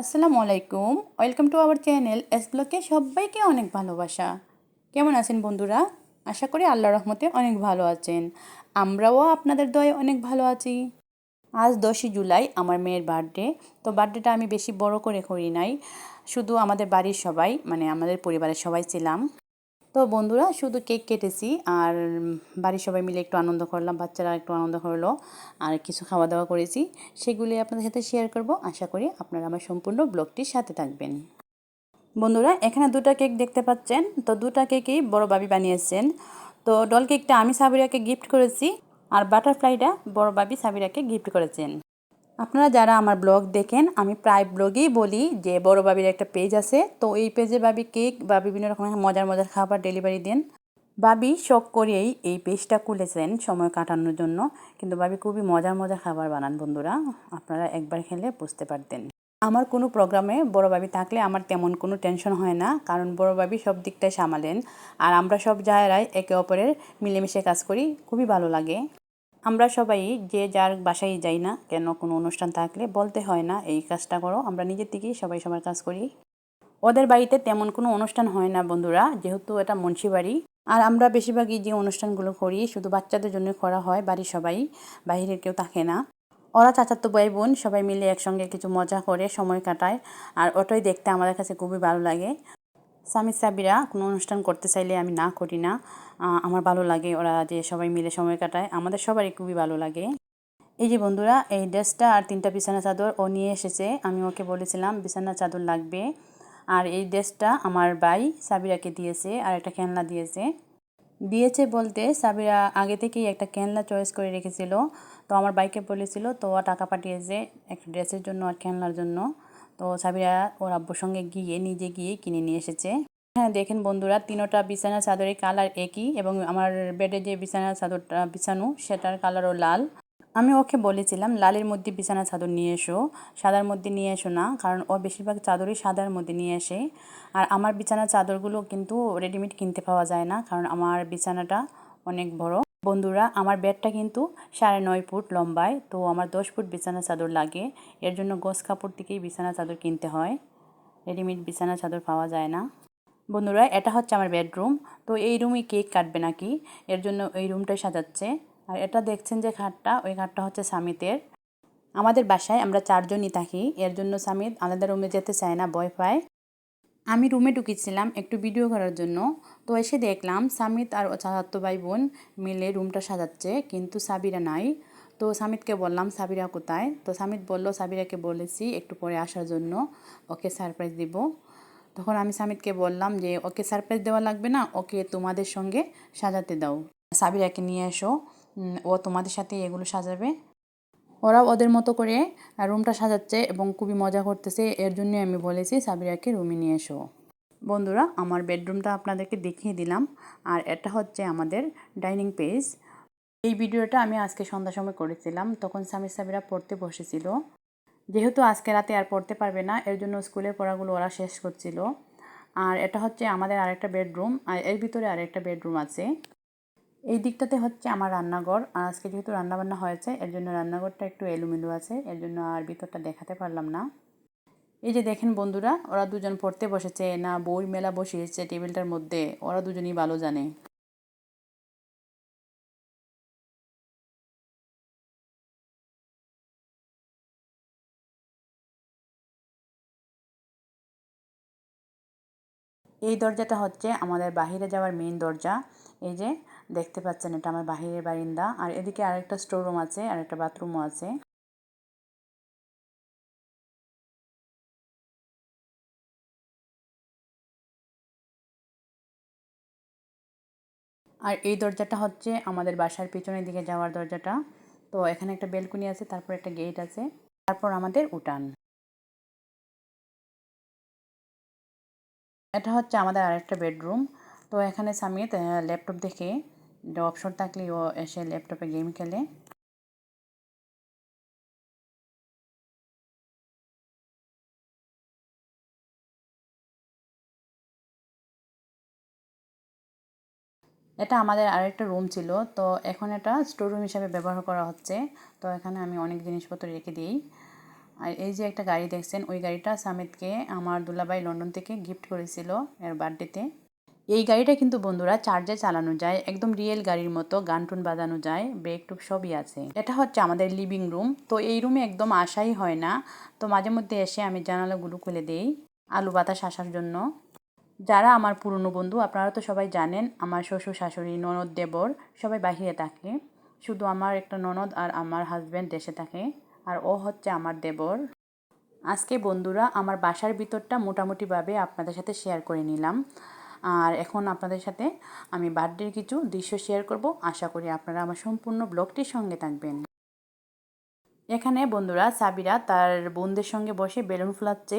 আসসালামু আলাইকুম welcome to our channel S ব্লকে সবাইকে অনেক ভালোবাসা কেমন আছেন বন্ধুরা আশা করি আল্লাহ রহমতে অনেক ভালো আছেন আমরাও আপনাদের দয়ে অনেক ভালো আছি আজ দশই জুলাই আমার মেয়ের বার্থডে তো বার্থডেটা আমি বেশি বড় করে করি নাই শুধু আমাদের বাড়ির সবাই মানে আমাদের পরিবারের সবাই ছিলাম তো বন্ধুরা শুধু কেক কেটেছি আর বাড়ির সবাই মিলে একটু আনন্দ করলাম বাচ্চারা একটু আনন্দ করলো আর কিছু খাওয়া দাওয়া করেছি সেগুলি আপনাদের সাথে শেয়ার করব আশা করি আপনারা আমার সম্পূর্ণ ব্লগটির সাথে থাকবেন বন্ধুরা এখানে দুটা কেক দেখতে পাচ্ছেন তো দুটা কেকই বড় বাবি বানিয়েছেন তো ডল কেকটা আমি সাবিরাকে গিফট করেছি আর বাটারফ্লাইটা বড় বাবি সাবিরাকে গিফট করেছেন আপনারা যারা আমার ব্লগ দেখেন আমি প্রায় ব্লগেই বলি যে বড় বাবির একটা পেজ আছে তো এই পেজে বাবি কেক বা বিভিন্ন রকমের মজার মজার খাবার ডেলিভারি দেন বাবি শখ করেই এই পেজটা খুলেছেন সময় কাটানোর জন্য কিন্তু বাবি খুবই মজার মজার খাবার বানান বন্ধুরা আপনারা একবার খেলে বুঝতে পারতেন আমার কোনো প্রোগ্রামে বড় বাবি থাকলে আমার তেমন কোনো টেনশন হয় না কারণ বড় বাবি সব দিকটাই সামালেন আর আমরা সব জায়গায় একে অপরের মিলেমিশে কাজ করি খুবই ভালো লাগে আমরা সবাই যে যার বাসায় যাই না কেন কোনো অনুষ্ঠান থাকলে বলতে হয় না এই কাজটা করো আমরা নিজের থেকেই সবাই সবার কাজ করি ওদের বাড়িতে তেমন কোনো অনুষ্ঠান হয় না বন্ধুরা যেহেতু এটা মুন্সিবাড়ি বাড়ি আর আমরা বেশিরভাগই যে অনুষ্ঠানগুলো করি শুধু বাচ্চাদের জন্য করা হয় বাড়ির সবাই বাহিরের কেউ থাকে না ওরা চাচাতো ভাই বোন সবাই মিলে একসঙ্গে কিছু মজা করে সময় কাটায় আর ওটাই দেখতে আমাদের কাছে খুবই ভালো লাগে স্বামী সাবিরা কোনো অনুষ্ঠান করতে চাইলে আমি না করি না আমার ভালো লাগে ওরা যে সবাই মিলে সময় কাটায় আমাদের সবারই খুবই ভালো লাগে এই যে বন্ধুরা এই ড্রেসটা আর তিনটা বিছানা চাদর ও নিয়ে এসেছে আমি ওকে বলেছিলাম বিছানা চাদর লাগবে আর এই ড্রেসটা আমার ভাই সাবিরাকে দিয়েছে আর একটা খেলনা দিয়েছে দিয়েছে বলতে সাবিরা আগে থেকেই একটা খেলনা চয়েস করে রেখেছিল তো আমার বাইকে বলেছিল তো ও টাকা পাঠিয়েছে একটা ড্রেসের জন্য আর খেলনার জন্য তো সাবিরা ওর আব্বুর সঙ্গে গিয়ে নিজে গিয়ে কিনে নিয়ে এসেছে হ্যাঁ দেখেন বন্ধুরা তিনোটা বিছানা চাদরের কালার একই এবং আমার বেডে যে বিছানা চাদরটা বিছানো সেটার কালারও লাল আমি ওকে বলেছিলাম লালের মধ্যে বিছানা চাদর নিয়ে এসো সাদার মধ্যে নিয়ে এসো না কারণ ও বেশিরভাগ চাদরই সাদার মধ্যে নিয়ে আসে আর আমার বিছানা চাদরগুলো কিন্তু রেডিমেড কিনতে পাওয়া যায় না কারণ আমার বিছানাটা অনেক বড় বন্ধুরা আমার বেডটা কিন্তু সাড়ে নয় ফুট লম্বায় তো আমার দশ ফুট বিছানা চাদর লাগে এর জন্য গোস কাপড় থেকেই বিছানা চাদর কিনতে হয় রেডিমেড বিছানা চাদর পাওয়া যায় না বন্ধুরা এটা হচ্ছে আমার বেডরুম তো এই রুমে কেক কাটবে নাকি এর জন্য এই রুমটাই সাজাচ্ছে আর এটা দেখছেন যে খাটটা ওই খাটটা হচ্ছে সামিতের আমাদের বাসায় আমরা চারজনই থাকি এর জন্য সামিত আলাদা রুমে যেতে চায় না বয় পায় আমি রুমে ঢুকেছিলাম একটু ভিডিও করার জন্য তো এসে দেখলাম সামিত আর চাচাতো ভাই বোন মিলে রুমটা সাজাচ্ছে কিন্তু সাবিরা নাই তো স্বামীতকে বললাম সাবিরা কোথায় তো সামিত বলল সাবিরাকে বলেছি একটু পরে আসার জন্য ওকে সারপ্রাইজ দিব তখন আমি সামিদকে বললাম যে ওকে সারপ্রাইজ দেওয়া লাগবে না ওকে তোমাদের সঙ্গে সাজাতে দাও সাবিরাকে নিয়ে এসো ও তোমাদের সাথে এগুলো সাজাবে ওরা ওদের মতো করে রুমটা সাজাচ্ছে এবং খুবই মজা করতেছে এর জন্য আমি বলেছি সাবিরাকে রুমে নিয়ে এসো বন্ধুরা আমার বেডরুমটা আপনাদেরকে দেখিয়ে দিলাম আর এটা হচ্ছে আমাদের ডাইনিং পেজ এই ভিডিওটা আমি আজকে সন্ধ্যার সময় করেছিলাম তখন স্বামী সাবিরা পড়তে বসেছিল যেহেতু আজকে রাতে আর পড়তে পারবে না এর জন্য স্কুলের পড়াগুলো ওরা শেষ করছিল আর এটা হচ্ছে আমাদের আরেকটা বেডরুম আর এর ভিতরে আরেকটা বেডরুম আছে এই দিকটাতে হচ্ছে আমার রান্নাঘর আর আজকে যেহেতু রান্নাবান্না হয়েছে এর জন্য রান্নাঘরটা একটু এলোমেলো আছে এর জন্য আর ভিতরটা দেখাতে পারলাম না এই যে দেখেন বন্ধুরা ওরা দুজন পড়তে বসেছে না বই মেলা বসিয়েছে টেবিলটার মধ্যে ওরা দুজনই ভালো জানে এই দরজাটা হচ্ছে আমাদের বাহিরে যাওয়ার মেন দরজা এই যে দেখতে পাচ্ছেন এটা আমার বাহিরের বারিন্দা আর এদিকে আরেকটা স্টোর রুম আছে আর একটা বাথরুমও আছে আর এই দরজাটা হচ্ছে আমাদের বাসার পিছনের দিকে যাওয়ার দরজাটা তো এখানে একটা বেলকুনি আছে তারপর একটা গেট আছে তারপর আমাদের উঠান এটা হচ্ছে আমাদের আরেকটা বেডরুম তো এখানে সামিত ল্যাপটপ দেখে অপশন থাকলে ও এসে ল্যাপটপে গেম খেলে এটা আমাদের আরেকটা রুম ছিল তো এখন এটা স্টোর রুম হিসাবে ব্যবহার করা হচ্ছে তো এখানে আমি অনেক জিনিসপত্র রেখে দিই আর এই যে একটা গাড়ি দেখছেন ওই গাড়িটা সামিদকে আমার দুলাভাই লন্ডন থেকে গিফট করেছিল এর বার্থডেতে এই গাড়িটা কিন্তু বন্ধুরা চার্জে চালানো যায় একদম রিয়েল গাড়ির মতো গান টুন বাজানো যায় ব্রেক টুপ সবই আছে এটা হচ্ছে আমাদের লিভিং রুম তো এই রুমে একদম আসাই হয় না তো মাঝে মধ্যে এসে আমি জানালাগুলো খুলে দেই আলু বাতাস আসার জন্য যারা আমার পুরনো বন্ধু আপনারা তো সবাই জানেন আমার শ্বশুর শাশুড়ি ননদ দেবর সবাই বাহিরে থাকে শুধু আমার একটা ননদ আর আমার হাজব্যান্ড দেশে থাকে আর ও হচ্ছে আমার দেবর আজকে বন্ধুরা আমার বাসার ভিতরটা মোটামুটিভাবে আপনাদের সাথে শেয়ার করে নিলাম আর এখন আপনাদের সাথে আমি বার্থডের কিছু দৃশ্য শেয়ার করব আশা করি আপনারা আমার সম্পূর্ণ ব্লগটির সঙ্গে থাকবেন এখানে বন্ধুরা সাবিরা তার বোনদের সঙ্গে বসে বেলুন ফুলাচ্ছে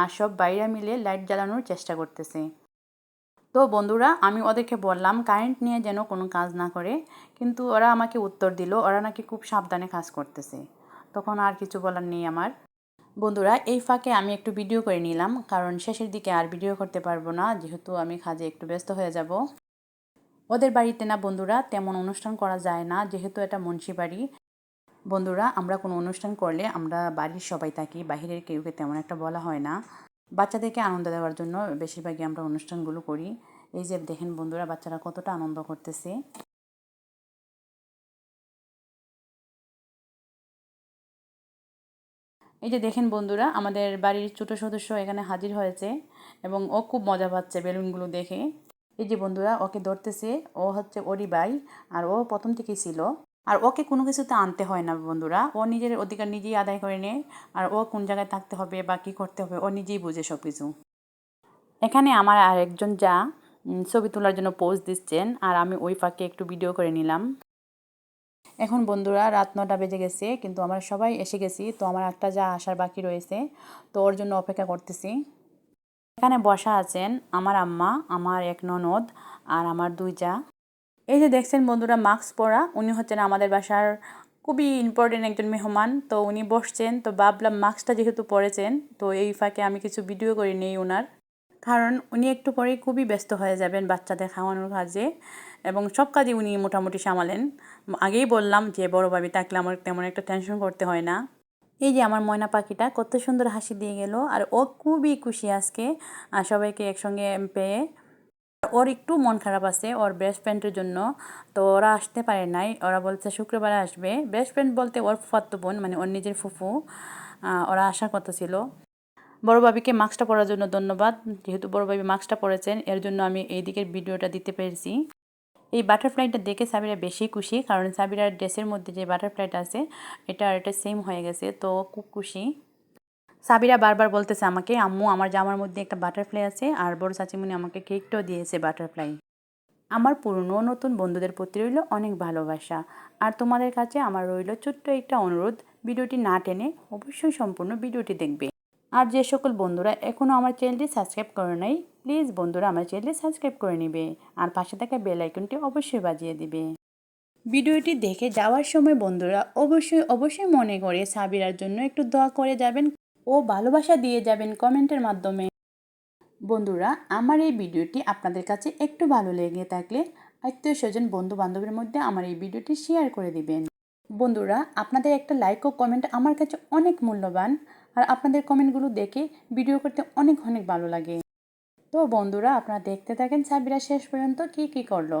আর সব বাইরা মিলে লাইট জ্বালানোর চেষ্টা করতেছে তো বন্ধুরা আমি ওদেরকে বললাম কারেন্ট নিয়ে যেন কোনো কাজ না করে কিন্তু ওরা আমাকে উত্তর দিল ওরা নাকি খুব সাবধানে কাজ করতেছে তখন আর কিছু বলার নেই আমার বন্ধুরা এই ফাঁকে আমি একটু ভিডিও করে নিলাম কারণ শেষের দিকে আর ভিডিও করতে পারবো না যেহেতু আমি কাজে একটু ব্যস্ত হয়ে যাব ওদের বাড়িতে না বন্ধুরা তেমন অনুষ্ঠান করা যায় না যেহেতু এটা মুন্সি বাড়ি বন্ধুরা আমরা কোনো অনুষ্ঠান করলে আমরা বাড়ির সবাই থাকি বাহিরের কেউকে তেমন একটা বলা হয় না বাচ্চাদেরকে আনন্দ দেওয়ার জন্য বেশিরভাগই আমরা অনুষ্ঠানগুলো করি এই যে দেখেন বন্ধুরা বাচ্চারা কতটা আনন্দ করতেছে এই যে দেখেন বন্ধুরা আমাদের বাড়ির ছোটো সদস্য এখানে হাজির হয়েছে এবং ও খুব মজা পাচ্ছে বেলুনগুলো দেখে এই যে বন্ধুরা ওকে ধরতেছে ও হচ্ছে ওরি ভাই আর ও প্রথম থেকেই ছিল আর ওকে কোনো কিছুতে আনতে হয় না বন্ধুরা ও নিজের অধিকার নিজেই আদায় করে নেয় আর ও কোন জায়গায় থাকতে হবে বা কী করতে হবে ও নিজেই বুঝে সব কিছু এখানে আমার আর একজন যা ছবি তোলার জন্য পোজ দিচ্ছেন আর আমি ওই ফাঁকে একটু ভিডিও করে নিলাম এখন বন্ধুরা রাত নটা বেজে গেছে কিন্তু আমরা সবাই এসে গেছি তো আমার একটা যা আসার বাকি রয়েছে তো ওর জন্য অপেক্ষা করতেছি এখানে বসা আছেন আমার আম্মা আমার এক ননদ আর আমার দুই যা এই যে দেখছেন বন্ধুরা মাস্ক পরা উনি হচ্ছেন আমাদের বাসার খুবই ইম্পর্টেন্ট একজন মেহমান তো উনি বসছেন তো ভাবলাম মাস্কটা যেহেতু পরেছেন তো এই ফাঁকে আমি কিছু ভিডিও করি নিই ওনার কারণ উনি একটু পরে খুবই ব্যস্ত হয়ে যাবেন বাচ্চাদের খাওয়ানোর কাজে এবং সব কাজই উনি মোটামুটি সামালেন আগেই বললাম যে বড়োভাবে তাকলে আমার তেমন একটা টেনশন করতে হয় না এই যে আমার ময়না পাখিটা কত সুন্দর হাসি দিয়ে গেল আর ও খুবই খুশি আজকে সবাইকে একসঙ্গে পেয়ে ওর একটু মন খারাপ আছে ওর বেস্ট ফ্রেন্ডের জন্য তো ওরা আসতে পারে নাই ওরা বলছে শুক্রবারে আসবে বেস্ট ফ্রেন্ড বলতে ওর ফুফাত্ত বোন মানে ওর নিজের ফুফু ওরা আসার কথা ছিল বড়োবাবিকে মাস্কটা পরার জন্য ধন্যবাদ যেহেতু বড়োবাবি মাস্কটা পরেছেন এর জন্য আমি এই দিকের ভিডিওটা দিতে পেরেছি এই বাটারফ্লাইটা দেখে সাবিরা বেশি খুশি কারণ সাবিরার ড্রেসের মধ্যে যে বাটারফ্লাইটা আছে এটা আর এটা সেম হয়ে গেছে তো খুব খুশি সাবিরা বারবার বলতেছে আমাকে আম্মু আমার জামার মধ্যে একটা বাটারফ্লাই আছে আর বড় চাচিমুনি আমাকে কেকটাও দিয়েছে বাটারফ্লাই আমার পুরনো নতুন বন্ধুদের প্রতি রইল অনেক ভালোবাসা আর তোমাদের কাছে আমার রইল ছোট্ট একটা অনুরোধ ভিডিওটি না টেনে অবশ্যই সম্পূর্ণ ভিডিওটি দেখবে আর যে সকল বন্ধুরা এখনও আমার চ্যানেলটি সাবস্ক্রাইব করে নাই প্লিজ বন্ধুরা আমার চ্যানেলটি সাবস্ক্রাইব করে নেবে আর পাশে থাকা বেল আইকনটি অবশ্যই বাজিয়ে দিবে ভিডিওটি দেখে যাওয়ার সময় বন্ধুরা অবশ্যই অবশ্যই মনে করে সাবিরার জন্য একটু দোয়া করে যাবেন ও ভালোবাসা দিয়ে যাবেন কমেন্টের মাধ্যমে বন্ধুরা আমার এই ভিডিওটি আপনাদের কাছে একটু ভালো লেগে থাকলে আত্মীয় স্বজন বন্ধু বান্ধবের মধ্যে আমার এই ভিডিওটি শেয়ার করে দিবেন বন্ধুরা আপনাদের একটা লাইক ও কমেন্ট আমার কাছে অনেক মূল্যবান আর আপনাদের কমেন্টগুলো দেখে ভিডিও করতে অনেক অনেক ভালো লাগে তো বন্ধুরা আপনারা দেখতে থাকেন সাবিরা শেষ পর্যন্ত কি কি করলো